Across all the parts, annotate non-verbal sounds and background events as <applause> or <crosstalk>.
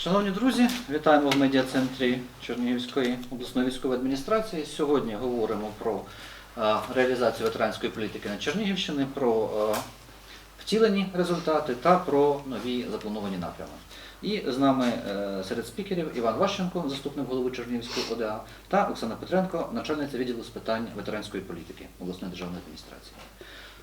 Шановні друзі, вітаємо в медіа-центрі Чернігівської обласної військової адміністрації. Сьогодні говоримо про е, реалізацію ветеранської політики на Чернігівщині, про е, втілені результати та про нові заплановані напрями. І з нами е, серед спікерів Іван Ващенко, заступник голови Чернігівської ОДА, та Оксана Петренко, начальниця відділу з питань ветеранської політики обласної державної адміністрації.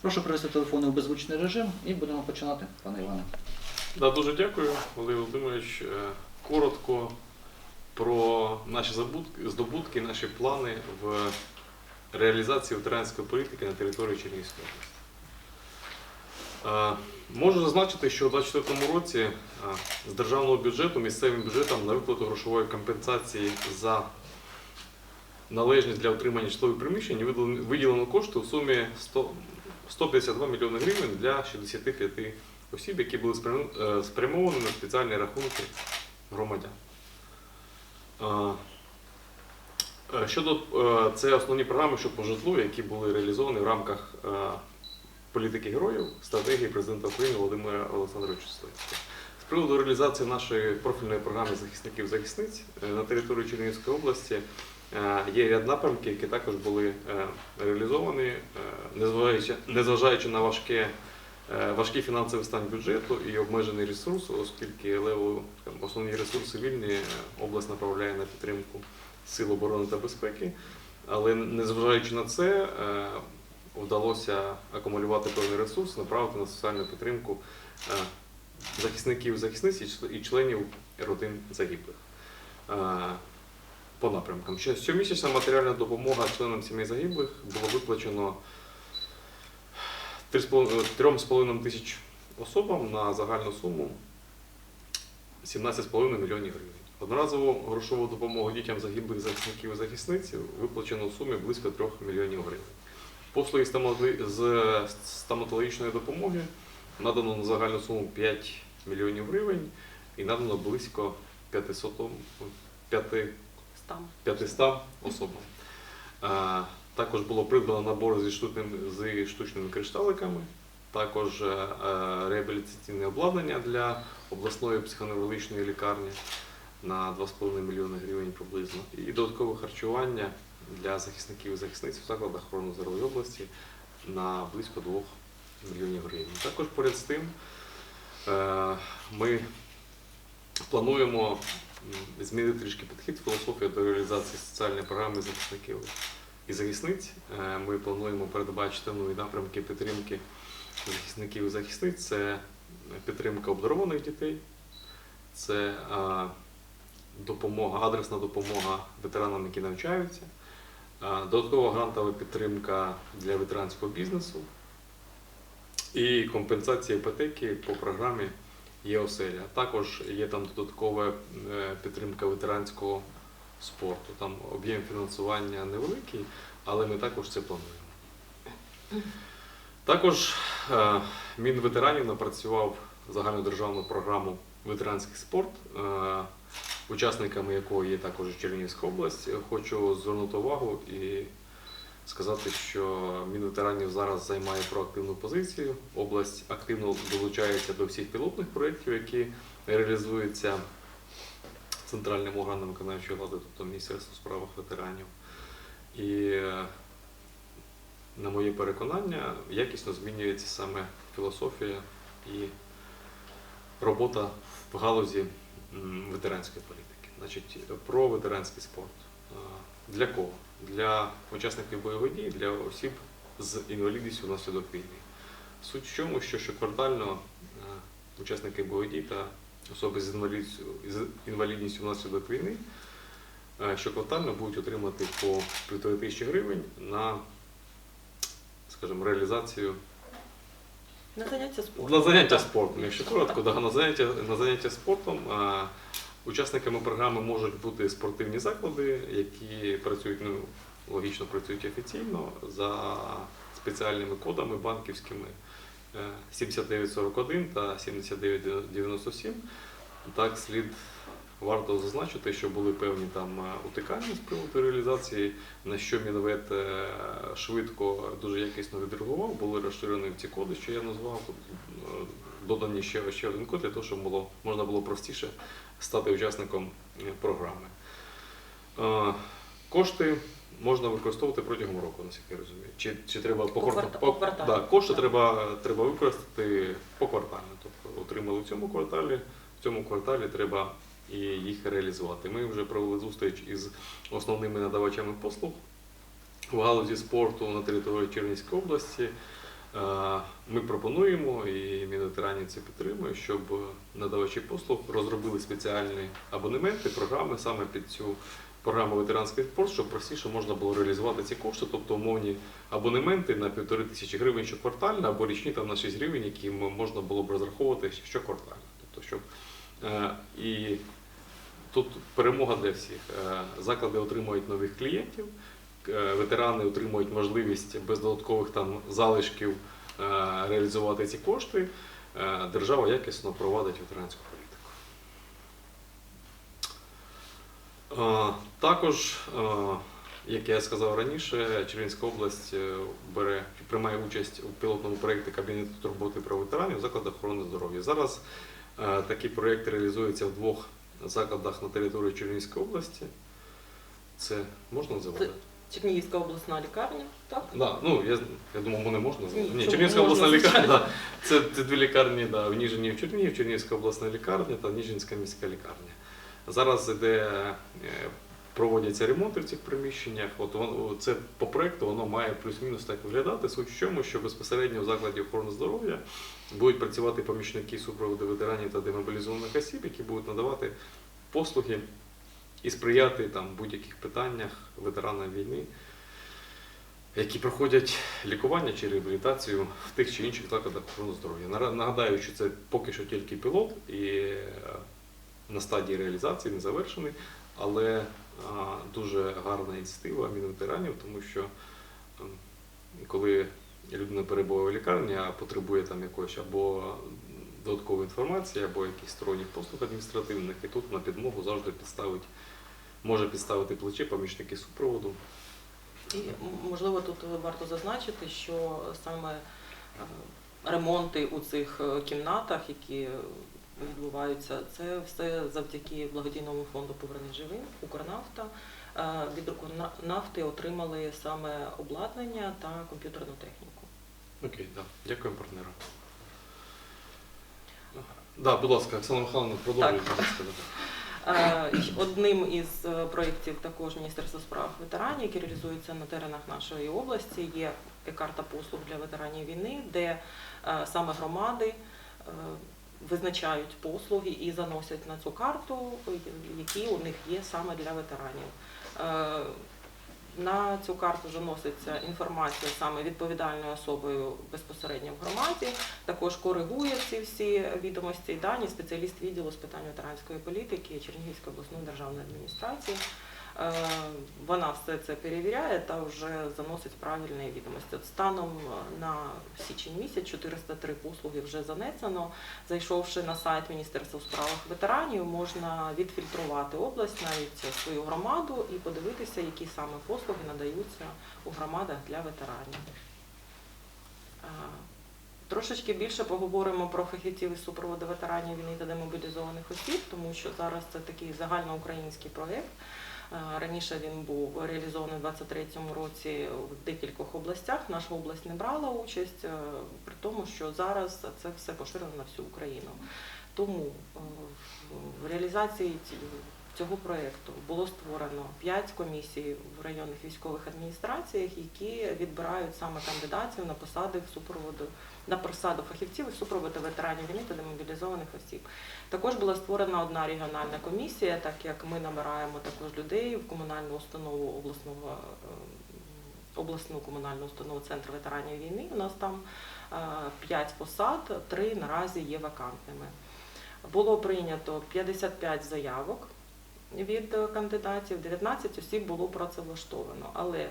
Прошу привести телефони у беззвучний режим і будемо починати, пане Іване. Да, дуже дякую, Олег Володимирович. Е, Коротко про наші здобутки, наші плани в реалізації ветеранської політики на території Чернігівської області. Е, Можу зазначити, що у 2024 році е, з державного бюджету місцевим бюджетом на виплату грошової компенсації за належність для отримання житлових приміщень виділено кошти у сумі 100 152 мільйони гривень для 65 осіб, які були е, спрямовані на спеціальні рахунки громадян. Е, Щодо е, це основні програми що по житлу, які були реалізовані в рамках політики героїв стратегії президента України Володимира Олександровича Зеленського. З приводу реалізації нашої профільної програми захисників захисниць на території Чернігівської області є ряд напрямків, які також були реалізовані, незважаючи, на важке важкий фінансовий стан бюджету і обмежений ресурс, оскільки леву основні ресурси вільні е, область направляє на підтримку сил оборони та безпеки. Але незважаючи на це, е, вдалося акумулювати певний ресурс, направити на соціальну підтримку е, захисників захисниць і членів родин загиблих. Е, По напрямкам. Що- Щомісячна матеріальна допомога членам сімей загиблих було виплачено 3,5 тисяч особам на загальну суму 17,5 мільйонів гривень. Одноразову грошову допомогу дітям загиблих захисників і захисниць виплачено в сумі близько 3 мільйонів гривень. Послуги з стоматологічної допомоги надано на загальну суму 5 мільйонів гривень і надано близько 500, 5 500 особам. Також було придбано набори зі штучними, зі штучними кришталиками, також е, е, реабілітаційне обладнання для обласної психоневрологічної лікарні на 2,5 мільйони гривень приблизно. І додаткове харчування для захисників і захисниць у закладах охорони здоров'я області на близько 2 мільйонів гривень. Також поряд з тим е, ми плануємо змінити трішки підхід, філософію до реалізації соціальної програми захисників і захисниць. Е, Ми плануємо передбачити нові напрямки підтримки захисників і захисниць. Це підтримка обдарованих дітей, це допомога, адресна допомога ветеранам, які навчаються, додаткова грантова підтримка для ветеранського бізнесу і компенсація іпотеки по програмі є оселя. Також є там додаткова е, підтримка ветеранського спорту. Там об'єм фінансування невеликий, але ми також це плануємо. Також е, Мінветеранів напрацював загальнодержавну програму ветеранський спорт, е, учасниками якої є також Чернігівська область. Хочу звернути увагу і сказати, що Мінветеранів зараз займає проактивну позицію. Область активно долучається до всіх пілотних проєктів, які реалізуються центральним органом виконавчої влади, тобто Міністерством справах ветеранів. І на моє переконання, якісно змінюється саме філософія і робота в галузі ветеранської політики. Значить, про ветеранський спорт. Для кого? Для учасників бойових дій, для осіб з інвалідністю внаслідок війни. Суть в чому, що щоквартально учасники бойових дій та особи з інвалідністю, з інвалідністю внаслідок війни е, щоквартально будуть отримати по півтори тисячі гривень на, скажімо, реалізацію На заняття спортом. на заняття спортом, якщо коротко, да, на заняття, на заняття спортом а, учасниками програми можуть бути спортивні заклади, які працюють, ну, логічно працюють офіційно за спеціальними кодами банківськими е, 7941 та 7997. Так, слід варто зазначити, що були певні там е, утикання з приводу реалізації, на що Мінвет е, швидко, дуже якісно відреагував, були розширені ці коди, що я назвав. Е, додані ще, ще один код для того, щоб було, можна було простіше стати учасником е, програми. Е, Кошти можна використовувати протягом року, наскільки я розумію. Чи, чи треба по, По по. Да, кошти Так. треба, треба використати поквартально. Тобто отримали в цьому кварталі, в цьому кварталі треба і їх реалізувати. Ми вже провели зустріч із основними надавачами послуг в галузі спорту на території Чернігівської області. Е, Ми пропонуємо, і Мінветеранів це підтримує, щоб надавачі послуг розробили спеціальні абонементи, програми саме під цю програму ветеранський спорт, щоб простіше можна було реалізувати ці кошти, тобто умовні абонементи на півтори тисячі гривень щоквартально або річні там на 6 гривень, які можна було б розраховувати щоквартально. Тобто, щоб е, і тут перемога для всіх. Е, Заклади отримують нових клієнтів, е, ветерани отримують можливість без додаткових там залишків реалізувати ці кошти. Держава якісно провадить ветеранську політику. Е, Також, як я сказав раніше, Чернівська область е, бере приймає участь у пілотному проєкті Кабінету турботи про ветеранів в закладах охорони здоров'я. Зараз е, такі проєкти реалізуються в двох закладах на території Чернігівської області. Це можна називати? Чернігівська обласна лікарня, так? Да, ну я, я думаю, мене можна Ні. Ні, Чернігівська обласна лікарня. Да. Це, це дві лікарні да, в Ніжині і в Чернігів, Чернігівська обласна лікарня та Ніжинська міська лікарня. Зараз іде, е, проводяться ремонти в цих приміщеннях. От це по проекту воно має плюс-мінус так виглядати. Суть в чому, що безпосередньо в закладі охорони здоров'я будуть працювати помічники супроводу ветеранів та демобілізованих осіб, які будуть надавати послуги і сприяти там будь-яких питаннях ветеранам війни, які проходять лікування чи реабілітацію в тих чи інших закладах охорони здоров'я. Нагадаю, що це поки що тільки пілот і е, стадії реалізації не завершений, але дуже гарна ініціатива Мінветеранів, тому що ем, коли людина перебуває в лікарні, а потребує там якоїсь або додаткової інформації, або якихось сторонніх послуг адміністративних, і тут на підмогу завжди підставить, може підставити плече помічники супроводу. І можливо тут варто зазначити, що саме е, ремонти у цих е, кімнатах, які відбуваються, це все завдяки благодійному фонду Повернись живим, Укрнафта. Е, Від Укрнафти отримали саме обладнання та комп'ютерну техніку. Окей, да. Дякую партнерам. Да, будь ласка, Оксана Михайловна, продовжуйте. Е, Одним із е, проєктів також Міністерства справ ветеранів, який реалізується на теренах нашої області, є карта послуг для ветеранів війни, де саме громади визначають послуги і заносять на цю карту, які у них є саме для ветеранів. Е, На цю карту заноситься інформація саме відповідальною особою безпосередньо в громаді. Також коригує ці всі відомості і дані спеціаліст відділу з питань ветеранської політики Чернігівської обласної державної адміністрації. Е, Вона все це перевіряє та вже заносить правильні відомості. От станом на січень місяць 403 послуги вже занесено. Зайшовши на сайт Міністерства у справах ветеранів, можна відфільтрувати область, навіть свою громаду, і подивитися, які саме послуги надаються у громадах для ветеранів. Е, Трошечки більше поговоримо про фахівців із супроводу ветеранів війни та демобілізованих осіб, тому що зараз це такий загальноукраїнський проєкт. Раніше він був реалізований у 2023 році в декількох областях. Наша область не брала участь, е, при тому, що зараз це все поширено на всю Україну. Тому е, в- реалізації ці- цього проєкту було створено 5 комісій в районних військових адміністраціях, які відбирають саме кандидатів на посади в супроводу на посаду фахівців із супроводу ветеранів війни та демобілізованих осіб. Також була створена одна регіональна комісія, так як ми набираємо також людей в комунальну установу обласного е, обласну комунальну установу Центр ветеранів війни. У нас там 5 посад, 3 наразі є вакантними. Було прийнято 55 заявок від кандидатів, 19 осіб було працевлаштовано, але е,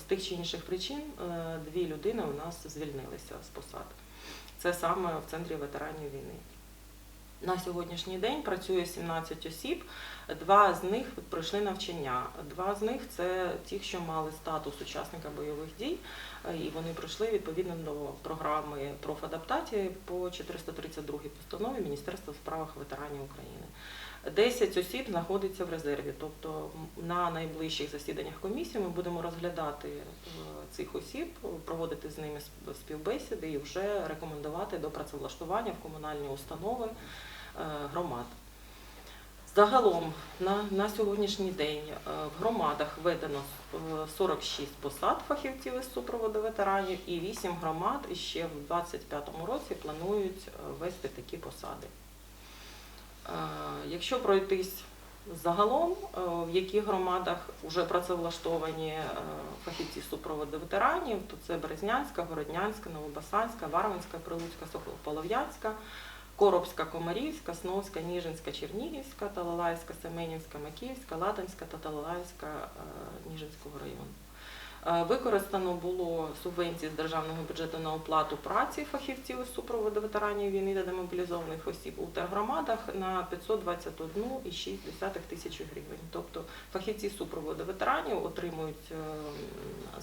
з тих чи інших причин е, дві людини у нас звільнилися з посад. Це саме в центрі ветеранів війни. На сьогоднішній день працює 17 осіб. Два з них пройшли навчання. Два з них це ті, що мали статус учасника бойових дій, е, і вони пройшли відповідно до програми профадаптації по 432 постанові Міністерства у справах ветеранів України. 10 осіб знаходиться в резерві, тобто на найближчих засіданнях комісії ми будемо розглядати е, цих осіб, проводити з ними співбесіди і вже рекомендувати до працевлаштування в комунальні установи е, громад. Загалом на, на сьогоднішній день е, в громадах введено е, 46 посад фахівців із супроводу ветеранів і 8 громад ще в 2025 році планують ввести такі посади. Якщо пройтись загалом, е, в яких громадах вже працевлаштовані е, фахівці супроводу ветеранів, то це Березнянська, Городнянська, Новобасанська, Варвинська, Прилуцька, Соколополов'янська, Коробська, Комарівська, Сновська, Ніжинська, Чернігівська, Талалайська, Семенівська, Макіївська, Ладанська та Талалайська е, Ніжинського району. Е, Використано було субвенції з державного бюджету на оплату праці фахівців із супроводу ветеранів війни та демобілізованих осіб у тергромадах на 521,6 тисячі гривень. Тобто фахівці супроводу ветеранів отримують е,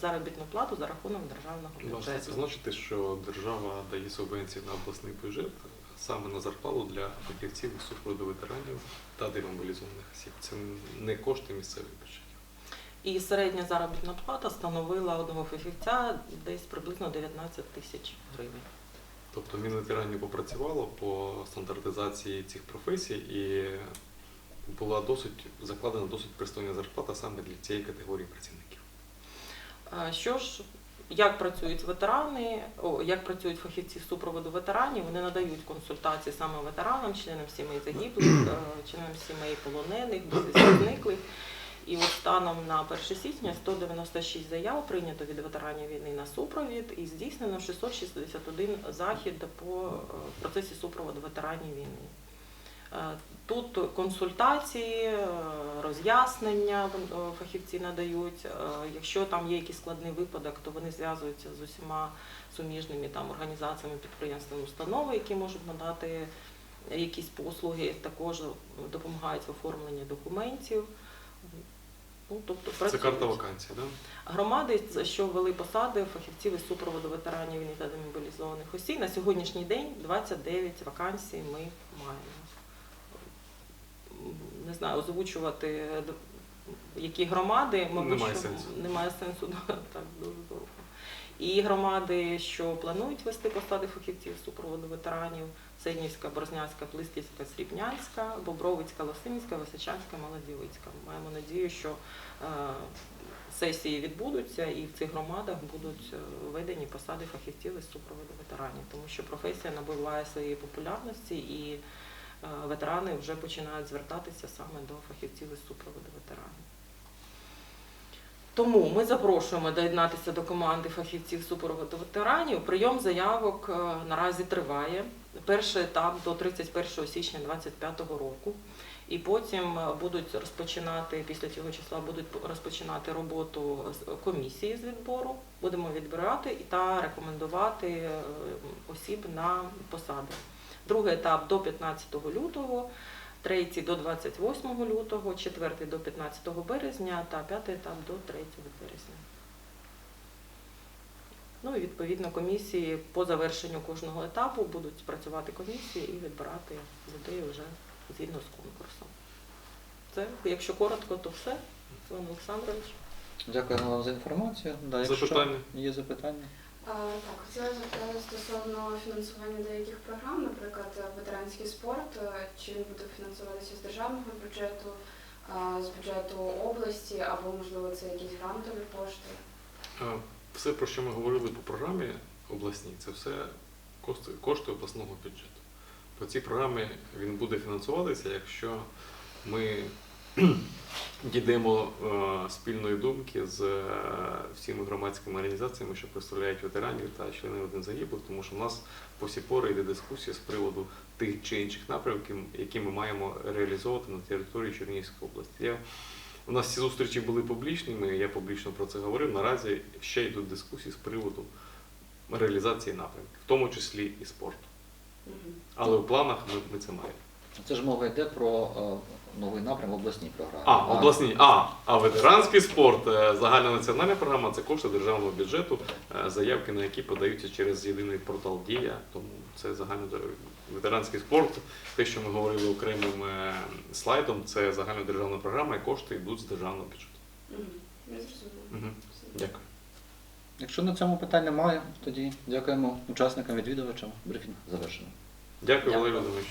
заробітну плату за рахунок державного Власне, це бюджету. значить, що держава дає субвенції на обласний бюджет саме на зарплату для фахівців супроводу ветеранів та демобілізованих осіб. Це не кошти місцевих бюджетів. І середня заробітна плата становила одного фахівця десь приблизно 19 тисяч гривень. Тобто Мінветеранів попрацювало по стандартизації цих професій і була досить закладена досить пристойна зарплата саме для цієї категорії працівників. Що ж, як працюють ветерани, о, як працюють фахівці супроводу ветеранів, вони надають консультації саме ветеранам, членам сімей загиблих, <clears throat> е, членам сімей полонених, зниклих. І от станом на 1 січня 196 заяв прийнято від ветеранів війни на супровід і здійснено 661 захід по е, процесі супроводу ветеранів війни. Е, Тут консультації, е, роз'яснення фахівці надають. Якщо там є якийсь складний випадок, то вони зв'язуються з усіма суміжними там організаціями, підприємствами, установи, які можуть надати якісь послуги, також допомагають в оформленні документів. Ну, тобто Це карта вакансій, так? Громади, що ввели посади фахівців із супроводу ветеранів війни та демобілізованих осіб. На сьогоднішній день 29 вакансій ми маємо. Не знаю, озвучувати які громади, мабуть, Немає що сенсу. немає сенсу да, так дуже довго. І громади, що планують вести посади фахівців з супроводу ветеранів, Сенівська, Борзнянська, Плистівська, Срібнянська, Бобровицька, Лосинська, Височанська, Молодівицька. Маємо надію, що е, сесії відбудуться і в цих громадах будуть е, введені посади фахівців із супроводу ветеранів, тому що професія набуває своєї популярності і е, ветерани вже починають звертатися саме до фахівців із супроводу ветеранів. Тому ми запрошуємо доєднатися до команди фахівців супроводу ветеранів. Прийом заявок наразі триває. Перший етап до 31 січня 2025 року. І потім е, будуть розпочинати після цього числа будуть розпочинати роботу комісії з відбору. Будемо відбирати та рекомендувати е, осіб на посади. Другий етап до 15 лютого, третій до 28 лютого, четвертий до 15 березня та п'ятий етап до 3 березня. Ну і відповідно комісії по завершенню кожного етапу будуть працювати комісії і відбирати людей вже згідно з конкурсом. Це, якщо коротко, то все. Іван Олександрович. Дякуємо вам за інформацію. Да, якщо Запитання? Є запитання? А, Так, хотіла запитати стосовно фінансування деяких програм, наприклад, ветеранський спорт, чи він буде фінансуватися з державного бюджету, з бюджету області, або можливо це якісь грантові кошти. Все, про що ми говорили по програмі обласній, це все кошти, кошти обласного бюджету. По цій програмі він буде фінансуватися, якщо ми <clears throat> дійдемо е, спільної думки з е, всіма громадськими організаціями, що представляють ветеранів та членів один загиблих, тому що в нас по сі пори йде дискусія з приводу тих чи інших напрямків, які ми маємо реалізовувати на території Чернігівської області. Я у нас ці зустрічі були публічними, я публічно про це говорив. Наразі ще йдуть дискусії з приводу реалізації напрямків, в тому числі і спорту. Але у планах ми, ми це маємо. Це ж мова йде про е, новий напрям в обласній програмі. А, обласні. А, а ветеранський спорт, е, загальна національна програма це кошти державного бюджету, е, заявки на які подаються через єдиний портал Дія. Тому це загально ветеранський спорт. Те, що ми говорили окремим е, слайдом, це загальна державна програма, і кошти йдуть з державного бюджету. Мгм. Я зрозуміла. Дякую. Якщо на цьому питань немає, тоді дякуємо учасникам, відвідувачам. Брифінг завершено. Дякую, Дякую. Валерій Володимирович.